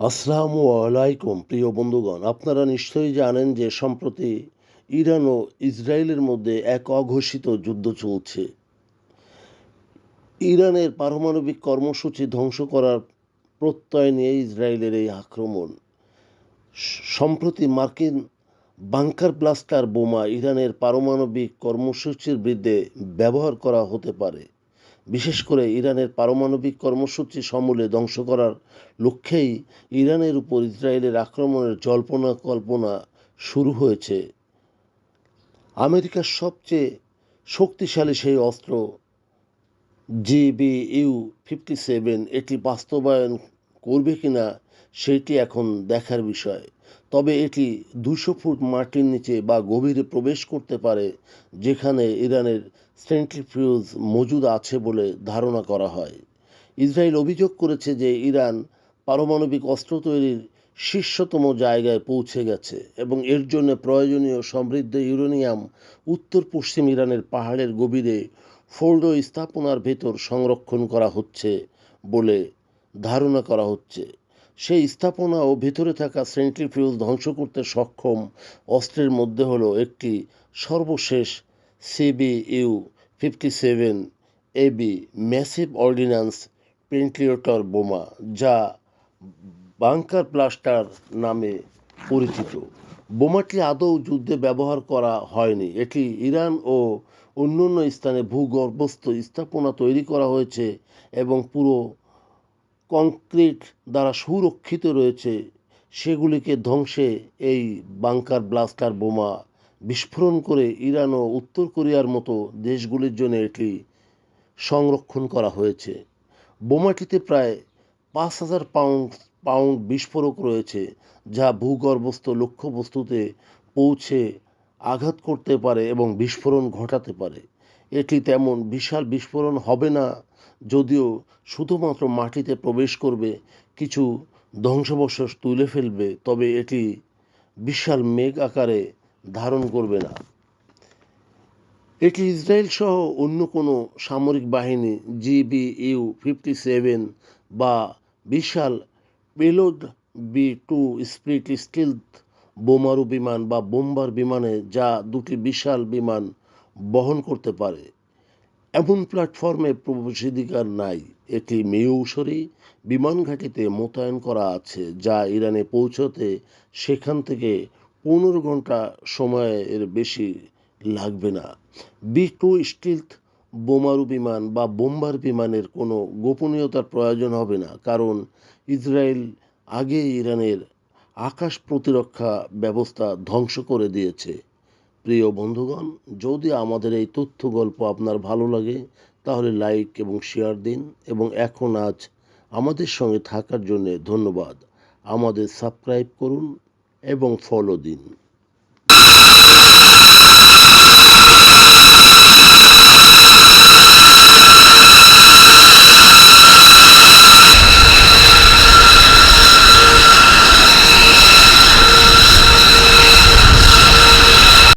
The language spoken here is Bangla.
আসসালামু আলাইকুম, প্রিয় বন্ধুগণ। আপনারা নিশ্চয়ই জানেন যে সম্প্রতি ইরান ও ইসরায়েলের মধ্যে এক অঘোষিত যুদ্ধ চলছে। ইরানের পারমাণবিক কর্মসূচি ধ্বংস করার প্রত্যয় নিয়ে ইসরায়েলের এই আক্রমণ। সম্প্রতি মার্কিন বাংকার ব্লাস্টার বোমা ইরানের পারমাণবিক কর্মসূচির বিরুদ্ধে ব্যবহার করা হতে পারে। বিশেষ করে ইরানের পারমাণবিক কর্মসূচি সমূলে ধ্বংস করার লক্ষ্যেই ইরানের উপর ইসরায়েলের আক্রমণের জল্পনা কল্পনা শুরু হয়েছে। আমেরিকার সবচেয়ে শক্তিশালী সেই অস্ত্র জিবিইউ ফিফটি সেভেন, এটি বাস্তবায়ন করবে কিনা সেটি এখন দেখার বিষয়। তবে এটি দুশো ফুট মাটির নিচে বা গভীরে প্রবেশ করতে পারে, যেখানে ইরানের সেন্ট্রিফিউজ মজুদ আছে বলে ধারণা করা হয়। ইসরায়েল অভিযোগ করেছে যে ইরান পারমাণবিক অস্ত্র তৈরির শীর্ষতম জায়গায় পৌঁছে গেছে এবং এর জন্য প্রয়োজনীয় সমৃদ্ধ ইউরেনিয়াম উত্তর পশ্চিম ইরানের পাহাড়ের গভীরে ফোল্ডো স্থাপনার ভেতর সংরক্ষণ করা হচ্ছে বলে ধারণা করা হচ্ছে। সেই স্থাপনা ও ভেতরে থাকা সেন্ট্রিফিউজ ধ্বংস করতে সক্ষম। অস্ত্রের মধ্যে হলো একটি সর্বশেষ CBU fifty seven AB massive ordnance penetrator বোমা, যা বাংকার ব্লাস্টার নামে পরিচিত। বোমাটি আদৌ যুদ্ধে ব্যবহার করা হয়নি। এটি ইরান ও অন্যান্য স্থানে ভূগর্ভস্থ স্থাপনা তৈরি করা হয়েছে এবং পুরো কংক্রিট দ্বারা সুরক্ষিত রয়েছে, সেগুলিকে ধ্বংসে এই বাংকার ব্লাস্টার বোমা বিস্ফোরণ করে ইরান ও উত্তর কোরিয়ার মতো দেশগুলির জন্য এটি সংরক্ষণ করা হয়েছে। বোমাটিতে প্রায় পাঁচ হাজার পাউন্ড পাউন্ড বিস্ফোরক রয়েছে, যা ভূগর্ভস্থ লক্ষ্যবস্তুতে পৌঁছে আঘাত করতে পারে এবং বিস্ফোরণ ঘটাতে পারে। এটি তেমন বিশাল বিস্ফোরণ হবে না যদিও শুধুমাত্র মাটিতে প্রবেশ করবে, কিছু ধ্বংসাবশেষ তুলে ফেলবে, তবে এটি বিশাল মেঘ আকারে ধারণ করবে না। এটি ইসরায়েল সহ অন্য কোনো সামরিক বাহিনী, জিবিইউ ফিফটি সেভেন বা বিশাল payload B two split stealth বোমারু বিমান বা বোম্বার বিমানে যা দুটি বিশাল বিমান বহন করতে পারে। এমন প্ল্যাটফর্মে প্রবেশাধিকার নাই। এটি মেয়ৌসরি বিমান ঘাঁটিতে মোতায়েন করা আছে, যা ইরানে পৌঁছতে সেখান থেকে পনেরো ঘণ্টা সময়ের বেশি লাগবে না। বি টু স্টিলথ বোমারু বিমান বা বোম্বার বিমানের কোনো গোপনীয়তার প্রয়োজন হবে না, কারণ ইসরায়েল আগে ইরানের আকাশ প্রতিরক্ষা ব্যবস্থা ধ্বংস করে দিয়েছে। প্রিয় বন্ধুগণ, যদি আমাদের এই তথ্য গল্প আপনার ভালো লাগে, তাহলে লাইক এবং শেয়ার দিন এবং এখন আজ আমাদের সঙ্গে থাকার জন্য ধন্যবাদ। আমাদের সাবস্ক্রাইব করুন এবং ফলো দিন।